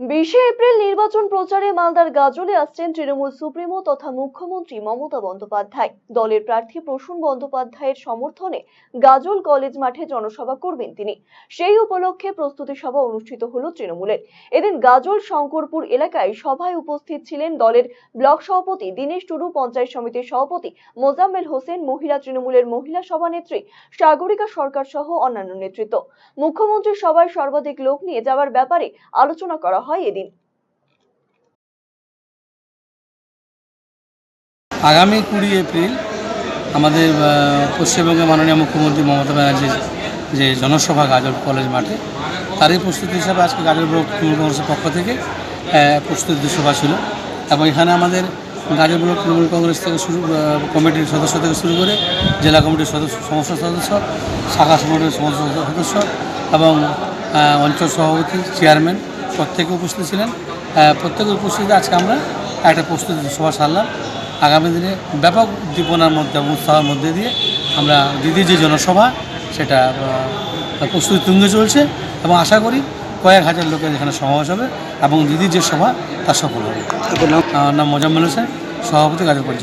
বিশে এপ্রিল নির্বাচন প্রচারে মালদার গাজলে আসছেন তৃণমূল সুপ্রিমো তথা মুখ্যমন্ত্রী মমতা বন্দ্যোপাধ্যায়। দলের প্রার্থী প্রসূন বন্দ্যোপাধ্যায়ের সমর্থনে গাজল কলেজ মাঠে জনসভা করবেন তিনি। সেই উপলক্ষে প্রস্তুতি সভা অনুষ্ঠিত হলো তৃণমূলের। এদিন গাজল শঙ্করপুর এলাকায় সভায় উপস্থিত ছিলেন দলের ব্লক সভাপতি দীনেশ টুডু, পঞ্চায়েত সমিতির সভাপতি মোজাম্মেল হোসেন, মহিলা তৃণমূলের মহিলা সভানেত্রী সাগরিকা সরকার সহ অন্যান্য নেতৃত্ব। মুখ্যমন্ত্রীর সভায় সর্বাধিক লোক নিয়ে যাওয়ার ব্যাপারে আলোচনা করা হয় এদিন। আগামী কুড়ি এপ্রিল আমাদের আহ, পশ্চিমবঙ্গের মাননীয় মুখ্যমন্ত্রী মমতা ব্যানার্জির যে জনসভা গাজল কলেজ মাঠে তারই প্রস্তুতি হিসাবে আজকে গাজল ব্লক তৃণমূল কংগ্রেসের পক্ষ থেকে প্রস্তুতি সভা ছিল। এবং এখানে আমাদের গাজল ব্লক তৃণমূল কংগ্রেস থেকে শুরু কমিটির সদস্য থেকে শুরু করে জেলা কমিটির সদস্য সমস্ত সদস্য শাখা সংগঠনের সমস্ত সদস্য এবং অঞ্চল সভাপতি চেয়ারম্যান প্রত্যেকে উপস্থিত ছিলেন। আহ, প্রত্যেকের উপস্থিতিতে আজকে আমরা একটা প্রস্তুতি সভা সারলাম। আগামী দিনে ব্যাপক উদ্দীপনার মধ্যে এবং উৎসাহের মধ্যে দিয়ে আমরা দিদির যে জনসভা সেটা প্রস্তুতি তুঙ্গে চলছে এবং আশা করি কয়েক হাজার লোকের এখানে সমাবেশ হবে এবং দিদির যে সভা তা সফল হবে। নাম? মোজাম্মেল হোসেন সভাপতি পঞ্চায়েত